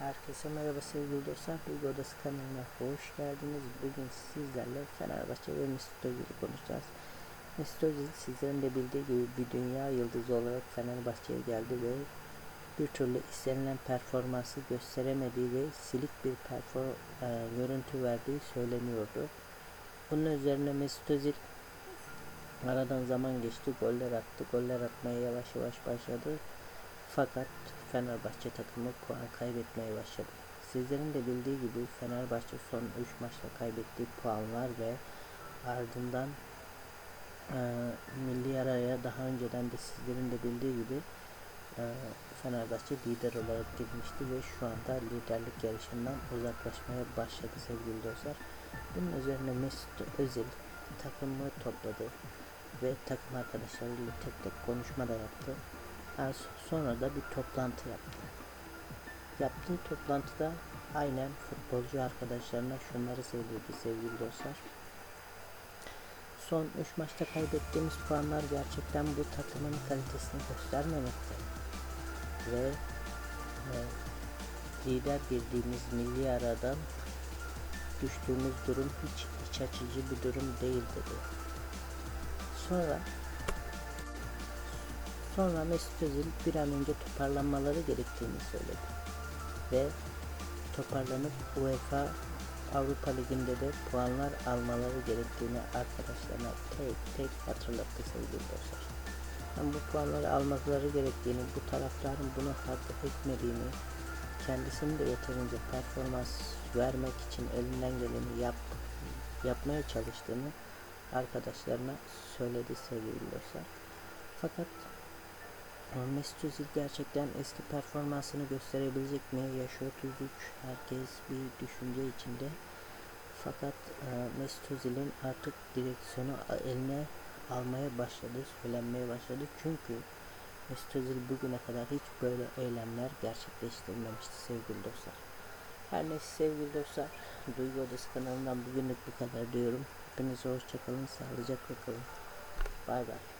Herkese merhaba sevgili dostlar. Bilgi Odası kanalına hoş geldiniz. Bugün sizlerle Fenerbahçe ve Mesut Özil'i konuşacağız. Mesut Özil sizlerin de bildiği gibi bir dünya yıldızı olarak Fenerbahçe'ye geldi ve bir türlü istenilen performansı gösteremediği ve silik bir perform e, görüntü verdiği söyleniyordu. Bunun üzerine Mesut Özil aradan zaman geçti, goller attı. Goller atmaya yavaş yavaş başladı. Fakat Fenerbahçe takımı puan kaybetmeye başladı. Sizlerin de bildiği gibi Fenerbahçe son 3 maçta kaybettiği puanlar ve ardından e, milli araya daha önceden de sizlerin de bildiği gibi e, Fenerbahçe lider olarak girmişti ve şu anda liderlik yarışından uzaklaşmaya başladı sevgili dostlar. Bunun üzerine Mesut Özil takımı topladı ve takım arkadaşlarıyla tek tek konuşma da yaptı. Sonra da bir toplantı yaptı. Yaptığı toplantıda aynen futbolcu arkadaşlarına şunları söyledi sevgili dostlar. Son 3 maçta kaybettiğimiz puanlar gerçekten bu takımın kalitesini göstermemekte. Ve e, lider girdiğimiz milli aradan düştüğümüz durum hiç iç açıcı bir durum değil dedi. Sonra Sonra Mesut Özil bir an önce toparlanmaları gerektiğini söyledi. Ve toparlanıp UEFA Avrupa Ligi'nde de puanlar almaları gerektiğini arkadaşlarına tek tek hatırlattı sevgili dostlar. Yani bu puanları almaları gerektiğini, bu taraftarın bunu hak etmediğini, kendisinin de yeterince performans vermek için elinden geleni yap, yapmaya çalıştığını arkadaşlarına söyledi sevgili dostlar. Fakat Mesut Özil gerçekten eski performansını gösterebilecek mi? Yaşı 33. Herkes bir düşünce içinde. Fakat e, Mesut Özil'in artık direksiyonu eline almaya başladı, söylenmeye başladı. Çünkü Mesut Özil bugüne kadar hiç böyle eylemler gerçekleştirmemişti sevgili dostlar. Her neyse sevgili dostlar, Duygu Odası kanalından bugünlük bu kadar diyorum. Hepinize hoşçakalın, sağlıcakla kalın. Bay bay.